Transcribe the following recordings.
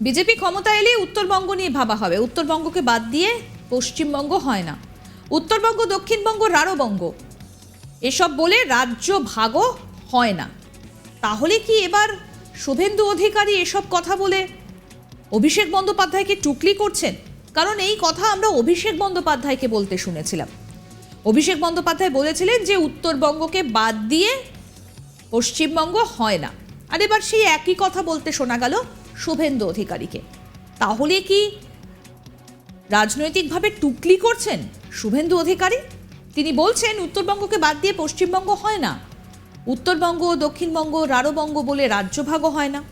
BJP ক্ষমতা এলে উত্তরবঙ্গ নিয়ে ভাবা হবে। উত্তরবঙ্গকে বাদ দিয়ে পশ্চিমবঙ্গ হয় না। উত্তরবঙ্গ, দক্ষিণবঙ্গ, রারোবঙ্গ। এসব বলে রাজ্য ভাগও হয় না। তাহলে কি এবার শুভেন্দু অধিকারী এসব কথা বলে অভিষেক বন্দ্যোপাধ্যায়কে টুকলি করছেন? কারণ এই কথা আমরা অভিষেক বন্দ্যোপাধ্যায়কে বলতে শুনেছিলাম। অভিষেক বন্দ্যোপাধ্যায় বলেছিলেন যে উত্তরবঙ্গকে বাদ দিয়ে পশ্চিমবঙ্গ হয় না। আর এবার সেই একই কথা বলতে শোনা গেল। শুভেন্দু অধিকারীকে। তাহলে কি রাজনৈতিকভাবে টুকলি করছেন শুভেন্দু অধিকারী? তিনি বলছেন, উত্তরবঙ্গকে বাদ দিয়ে পশ্চিমবঙ্গ হয় না। উত্তরবঙ্গ, দক্ষিণবঙ্গ, রারোবঙ্গ বলে রাজ্যভাগও হয় না।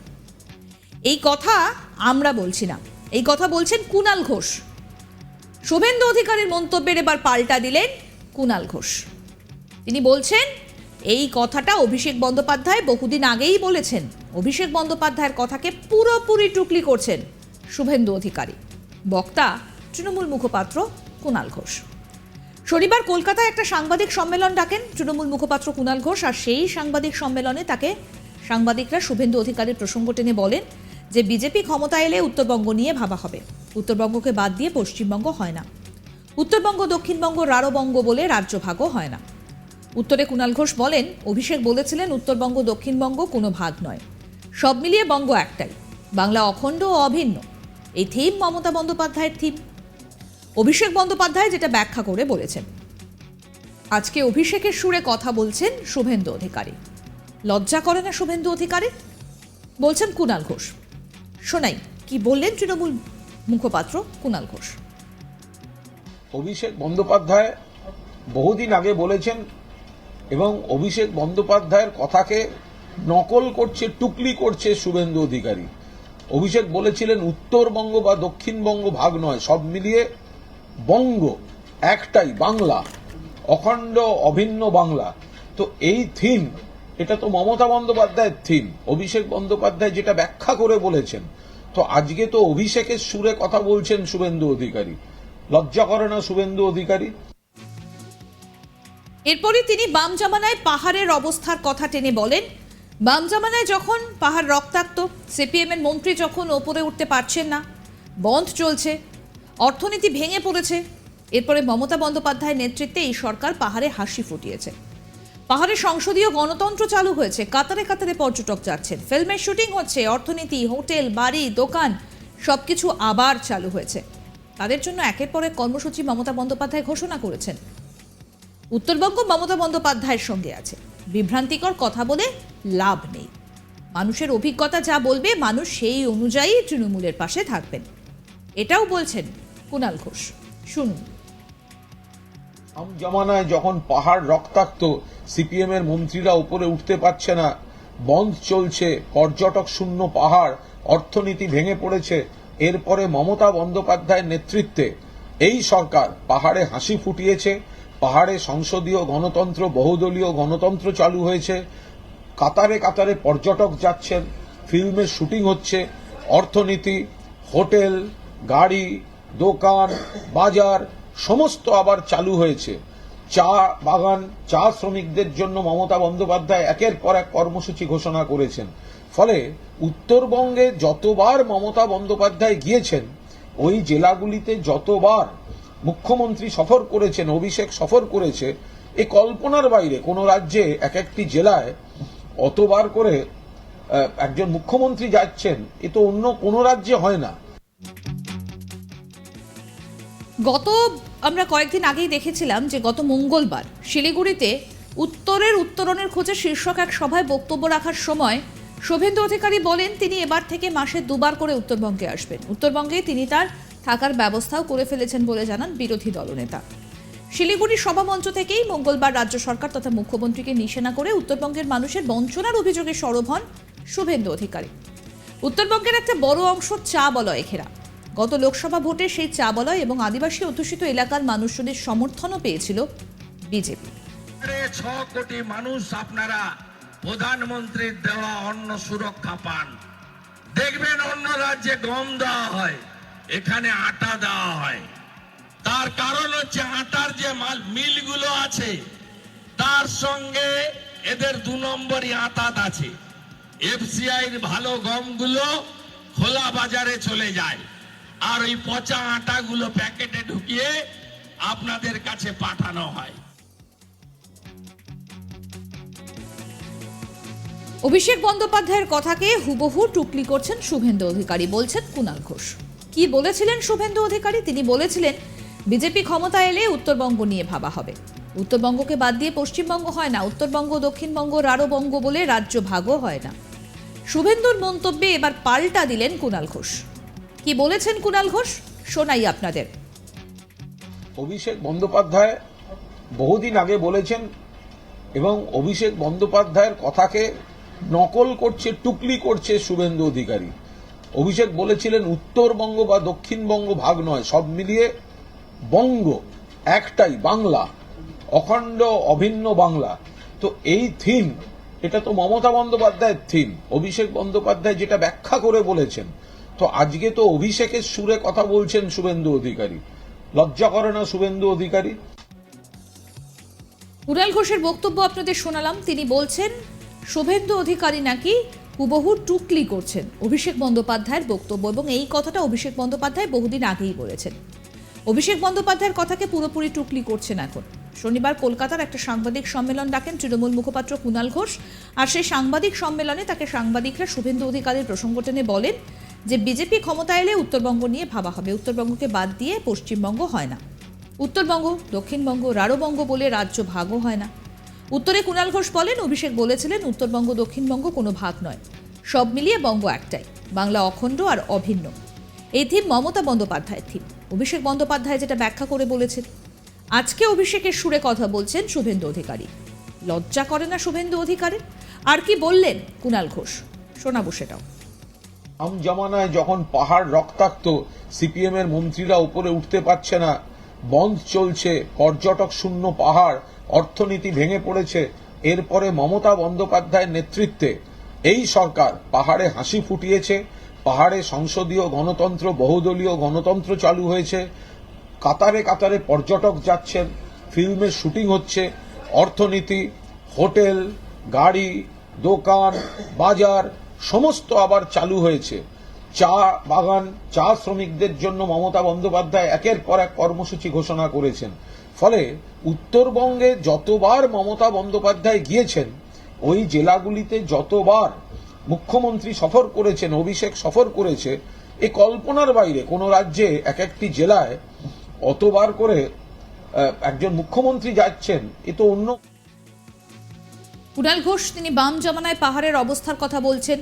এই কথা আমরা বলছি না। এই কথা বলছেন কুণাল ঘোষ। শুভেন্দু অধিকারীর মন্তব্যের এবার পাল্টা দিলেন কুণাল ঘোষ। তিনি বলছেন এই কথাটা অভিষেক বন্দ্যোপাধ্যায় বহুদিন আগেই বলেছেন। অভিষেক বন্দ্যোপাধ্যায়ের কথাকে পুরোপুরি টুকলি করছেন শুভেন্দু অধিকারী। বক্তা তৃণমূল মুখপাত্র কুণাল ঘোষ। শনিবার কলকাতায় একটা সাংবাদিক সম্মেলন ডাকেন তৃণমূল মুখপাত্র কুণাল ঘোষ আর সেই সাংবাদিক সম্মেলনে তাকে সাংবাদিকরা শুভেন্দু অধিকারীর প্রসঙ্গ টেনে বলেন যে বিজেপি ক্ষমতা এলে উত্তরবঙ্গ নিয়ে ভাবা হবে। উত্তরবঙ্গকে বাদ দিয়ে পশ্চিমবঙ্গ হয় না। উত্তরবঙ্গ, দক্ষিণবঙ্গ, রারোবঙ্গ বলে রাজ্য ভাগও হয় না। উত্তরে কুণাল ঘোষ বলেন, অভিষেক বলেছিলেন, উত্তরবঙ্গ দক্ষিণবঙ্গ কোনো ভাগ নয়। সব মিলিয়ে বঙ্গ একটাই, বাংলা অখণ্ড ও অভিন্ন। এই থিম মমতা বন্দ্যোপাধ্যায়ের থিম অভিষেক বন্দ্যোপাধ্যায় যেটা ব্যাখ্যা করে বলেছেন। আজকে অভিষেকের সুরে কথা বলছেন শুভেন্দু অধিকারী। লজ্জা করে না শুভেন্দু অধিকারী? বলছেন কুণাল ঘোষ। শোনাই, কি বললেন তৃণমূল মুখপাত্র কুণাল ঘোষ? অভিষেক বন্দ্যোপাধ্যায় বহুদিন আগে বলেছেন এবং অভিষেক বন্দ্যোপাধ্যায়ের কথাকে নকল করছে, টুকলি করছে শুভেন্দু অধিকারী। অভিষেক বলেছিলেন, উত্তরবঙ্গ বা দক্ষিণবঙ্গ ভাগ নয়, সব মিলিয়ে বঙ্গ, একটাই, বাংলা, অখণ্ড, অভিন্ন বাংলা। তো এই থিম, এটা তো মমতা বন্দ্যোপাধ্যায়ের থিম, অভিষেক বন্দ্যোপাধ্যায় যেটা ব্যাখ্যা করে বলেছেন। তো আজকে তো অভিষেকের সুরে কথা বলছেন শুভেন্দু অধিকারী। লজ্জা করে না শুভেন্দু অধিকারী? এরপরে তিনি বাম জামানায় পাহাড়ের অবস্থার কথা টেনে বলেন। বাম জামানায় যখন পাহাড় রক্তাক্ত সিপিএম এর মন্ত্রী যখন ওপরে উঠতে পারছেন না, বন্ধ চলছে, অর্থনীতি ভেঙে পড়েছে, এরপরে মমতা বন্দ্যোপাধ্যায়ের নেতৃত্বে এই সরকার পাহাড়ে হাসি ফুটিয়েছে। পাহাড়ে সংসদীয় গণতন্ত্র চালু হয়েছে, কাতারে কাতারে পর্যটক যাচ্ছেন। ফিল্মের শুটিং হচ্ছে, অর্থনীতি, হোটেল, বাড়ি, দোকান, সবকিছু আবার চালু হয়েছে। তাদের জন্য একের পর এক কর্মসূচি মমতা বন্দ্যোপাধ্যায় ঘোষণা করেছেন। উত্তরবঙ্গ মমতা বন্দ্যোপাধ্যায়ের সঙ্গে আছে। বিভ্রান্তিকর কথা বলে লাভ নেই। মানুষের অভিজ্ঞতা যা বলবে, মানুষ সেই অনুযায়ী তৃণমূলের পাশে থাকবেন। এটাও বলছেন কুণাল ঘোষ। শুনুন। জমানায় যখন পাহাড় রক্তাক্ত, সিপিএম এর মন্ত্রীরা উপরে উঠতে পারছে না। বন্ধ চলছে, পর্যটক শূন্য পাহাড়, অর্থনীতি ভেঙে পড়েছে। এরপরে মমতা বন্দ্যোপাধ্যায়ের নেতৃত্বে এই সরকার পাহাড়ে হাসি ফুটিয়েছে পাহাড়ে সংসদীয় গণতন্ত্র, বহুদলীয় গণতন্ত্র চালু হয়েছে। কাতারে কাতারে পর্যটক যাচ্ছেন ফিল্মের শুটিং হচ্ছে, অর্থনীতি, হোটেল, গাড়ি, দোকান, বাজার, সমস্ত আবার চালু হয়েছে। চা বাগান, চা শ্রমিকদের জন্য মমতা বন্দ্যোপাধ্যায় একের পর এক কর্মসূচি ঘোষণা করেছেন। ফলে উত্তরবঙ্গে যতবার মমতা বন্দ্যোপাধ্যায় গিয়েছেন, ওই জেলাগুলিতে যতবার মুখ্যমন্ত্রী সফর করেছেন, অভিষেক সফর করেছে, এ কল্পনার বাইরে কোনো রাজ্যে এক একটি জেলায় অতবার করে একজন মুখ্যমন্ত্রী যাচ্ছেন, এ তো অন্য কোনো রাজ্যে হয় না। গত, আমরা কয়েকদিন আগেই দেখেছিলাম যে গত মঙ্গলবার শিলিগুড়িতে উত্তরের উত্তরণের খোঁজে শীর্ষক এক সভায় বক্তব্য রাখার সময় শুভেন্দু অধিকারী বলেন, তিনি এবার থেকে মাসে দুবার করে উত্তরবঙ্গে আসবেন। উত্তরবঙ্গে তিনি তার থাকার ব্যবস্থাও করে ফেলেছেন বলে জানান বিরোধী দলনেতা। শিলিগুড়ি সভামঞ্চ থেকেই মঙ্গলবার রাজ্য সরকার তথা মুখ্যমন্ত্রীকে নিশানা করে উত্তরবঙ্গের মানুষের বঞ্চনার অভিযোগে সরব হন শুভেন্দু অধিকারী। উত্তরবঙ্গের একটা বড় অংশ চা বলয়ে ঘেরা। গত লোকসভা ভোটে সেই চা বলয় এবং আদিবাসী অধ্যুষিত এলাকার মানুষজনের সমর্থনও পেয়েছিল বিজেপি। ছ কোটি মানুষ আপনারা প্রধানমন্ত্রীর দেওয়া অন্ন সুরক্ষা পান। দেখবেন অন্য রাজ্যে গম দেওয়া হয়। এখানে আটা দেওয়া হয়। তার কারণ হচ্ছে আটার যে মাল, মিলগুলো আছে, তার সঙ্গে এদের দু নম্বরই আতাত আছে। এফসিআই ভালো গমগুলো খোলা বাজারে চলে যায়। আর ওই পচা আটাগুলো প্যাকেটে ঢুকিয়ে আপনাদের কাছে পাঠানো হয়। অভিষেক বন্দ্যোপাধ্যায়ের কথাকে হুবহু টুকলি করছেন শুভেন্দু অধিকারী, বলছেন কুণাল ঘোষ। কি বলেছিলেন শুভেন্দু অধিকারী? তিনি বলেছিলেন, বিজেপি ক্ষমতা এলে উত্তরবঙ্গ নিয়ে ভাবা হবে। উত্তরবঙ্গকে বাদ দিয়ে পশ্চিমবঙ্গ হয় না, উত্তরবঙ্গ, দক্ষিণবঙ্গ, রারোবঙ্গ বলে রাজ্য ভাগও হয় না। শুভেন্দুর মন্তব্যে এবার পাল্টা দিলেন কুণাল ঘোষ। কি বলেছেন কুণাল ঘোষ? শোনাই আপনাদের। অভিষেক বন্দ্যোপাধ্যায় বহুদিন আগে বলেছেন এবং অভিষেক বন্দ্যোপাধ্যায়ের কথাকে নকল করছে, টুকলি করছে শুভেন্দু অধিকারী। অভিষেক বলেছিলেন উত্তরবঙ্গ বা দক্ষিণবঙ্গ ভাগ নয়, সব মিলিয়ে বঙ্গ একটাই, বাংলা, অখণ্ড, অভিন্ন বাংলা। তো এই থিম, এটা তো মমতা বন্দ্যোপাধ্যায়ের থিম, অভিষেক বন্দ্যোপাধ্যায় যেটা ব্যাখ্যা করে বলেছেন। তো আজকে তো অভিষেকের সুরে কথা বলছেন শুভেন্দু অধিকারী। লজ্জা করে না শুভেন্দু অধিকারী? কুণাল ঘোষের বক্তব্য আপনাদের শোনালাম। তিনি বলছেন, শুভেন্দু অধিকারী নাকি হুবহু টুকলি করছেন অভিষেক বন্দ্যোপাধ্যায়ের বক্তব্য এবং এই কথাটা অভিষেক বন্দ্যোপাধ্যায় বহুদিন আগেই বলেছেন। অভিষেক বন্দ্যোপাধ্যায়ের কথাকে পুরোপুরি টুকলি করছেন এখন। শনিবার কলকাতার একটা সাংবাদিক সম্মেলন ডাকেন তৃণমূল মুখপাত্র কুণাল ঘোষ আর সেই সাংবাদিক সম্মেলনে তাকে সাংবাদিকরা শুভেন্দু অধিকারীর প্রসঙ্গ টেনে বলেন যে বিজেপি ক্ষমতা এলে উত্তরবঙ্গ নিয়ে ভাবা হবে। উত্তরবঙ্গকে বাদ দিয়ে পশ্চিমবঙ্গ হয় না। উত্তরবঙ্গ, দক্ষিণবঙ্গ রাঢ়বঙ্গ বলে রাজ্য ভাগও হয় না। উত্তরে কুণাল ঘোষ বলেন, অভিষেক বলেছিলেন, উত্তরবঙ্গ, দক্ষিণবঙ্গ কোনো ভাগ নয়। সব মিলিয়ে বঙ্গ একটাই, বাংলা অখণ্ড আর অভিন্ন। এই থিম মমতা বন্দ্যোপাধ্যায়ের থিম অভিষেক বন্দ্যোপাধ্যায় যেটা ব্যাখ্যা করে বলেছেন। আজকে অভিষেকের সুরে কথা বলছেন শুভেন্দু অধিকারী। লজ্জা করে না শুভেন্দু অধিকারী? আর কি বললেন কুণাল ঘোষ? শোনাবো সেটাও। আম জমানায় যখন পাহাড় রক্তাক্ত সিপিএম এর মন্ত্রীরা উপরে উঠতে পারছে না। বন্ধ চলছে, পর্যটক শূন্য পাহাড়, অর্থনীতি ভেঙে পড়েছে, এরপরে মমতা বন্দ্যোপাধ্যায়ের নেতৃত্বে। এই সরকার পাহাড়ে হাসি ফুটিয়েছে, পাহাড়ে সংসদীয় গণতন্ত্র, বহুদলীয় গণতন্ত্র চালু হয়েছে, কাতারে কাতারে পর্যটক যাচ্ছেন ফিল্মের শুটিং হচ্ছে, অর্থনীতি, হোটেল, গাড়ি, দোকান, বাজার, সমস্ত আবার চালু হয়েছে। চা বাগান, চা শ্রমিকদের জন্য মমতা বন্দ্যোপাধ্যায় একের পর এক কর্মসূচি ঘোষণা করেছেন। ফলে উত্তরবঙ্গে যতবার মমতা বন্দ্যোপাধ্যায় গিয়েছেন, ওই জেলাগুলিতে যতবার মুখ্যমন্ত্রী সফর করেছেন, অভিষেক সফর করেছে এই কল্পনার বাইরে কোন রাজ্যে এক একটি জেলায় অতবার করে একজন মুখ্যমন্ত্রী যাচ্ছেন, এ তো অন্য কুণাল ঘোষ, তিনি বাম জমানায় পাহাড়ের অবস্থার কথা বলছেন।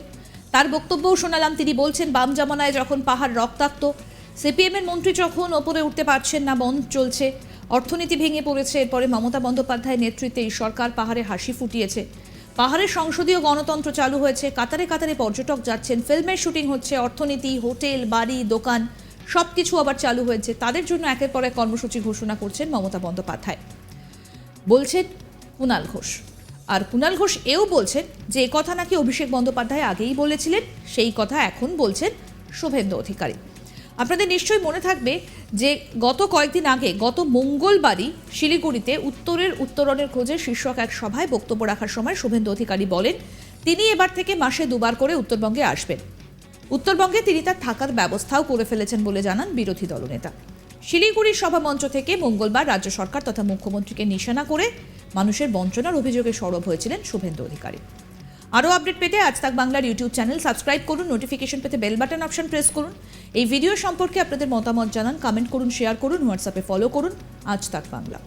তার বক্তব্যও শোনালাম। তিনি বলছেন, বাম জামানায় যখন পাহাড় রক্তাক্ত সিপিএম এর মন্ত্রী যখন ওপরে উঠতে পারছেন না, বন্ধ চলছে। অর্থনীতি ভেঙে পড়েছে। এরপরে মমতা বন্দ্যোপাধ্যায়ের নেতৃত্বে এই সরকার পাহাড়ে হাসি ফুটিয়েছে। পাহাড়ের সংসদীয় গণতন্ত্র চালু হয়েছে। কাতারে কাতারে পর্যটক যাচ্ছেন। ফিল্মের শুটিং হচ্ছে, অর্থনীতি, হোটেল, বাড়ি, দোকান সব কিছু আবার চালু হয়েছে। তাদের জন্য একের পর এক কর্মসূচি ঘোষণা করছেন মমতা বন্দ্যোপাধ্যায়। বলছেন কুণাল ঘোষ। আর কুণাল ঘোষ এও বলছেন যে কথা নাকি অভিষেক বন্দ্যোপাধ্যায় আগেই বলেছিলেন, সেই কথা এখন বলছেন শুভেন্দু অধিকারী। আপনাদের নিশ্চয়ই মনে থাকবে যে গত কয়েকদিন আগে, গত মঙ্গলবারই শিলিগুড়িতে উত্তরের উত্তরণের খোঁজে শীর্ষক এক সভায় বক্তব্য রাখার সময় শুভেন্দু অধিকারী বলেন, তিনি এবার থেকে মাসে দুবার করে উত্তরবঙ্গে আসবেন। উত্তরবঙ্গে তিনি তার থাকার ব্যবস্থাও করে ফেলেছেন বলে জানান বিরোধী দলনেতা। শিলিগুড়ির সভামঞ্চ থেকে মঙ্গলবার রাজ্য সরকার তথা মুখ্যমন্ত্রীকে নিশানা করে মানুষের বঞ্চনার অভিযোগে সরব হয়েছিলেন শুভেন্দু অধিকারী। আরও আপডেট পেতে আজ তাক বাংলার ইউটিউব চ্যানেল সাবস্ক্রাইব করুন নোটিফিকেশন পেতে বেল বাটন অপশন প্রেস করুন। এই ভিডিও সম্পর্কে আপনাদের মতামত জানান কমেন্ট করুন শেয়ার করুন হোয়াটসঅ্যাপে ফলো করুন। আজ তাক বাংলা।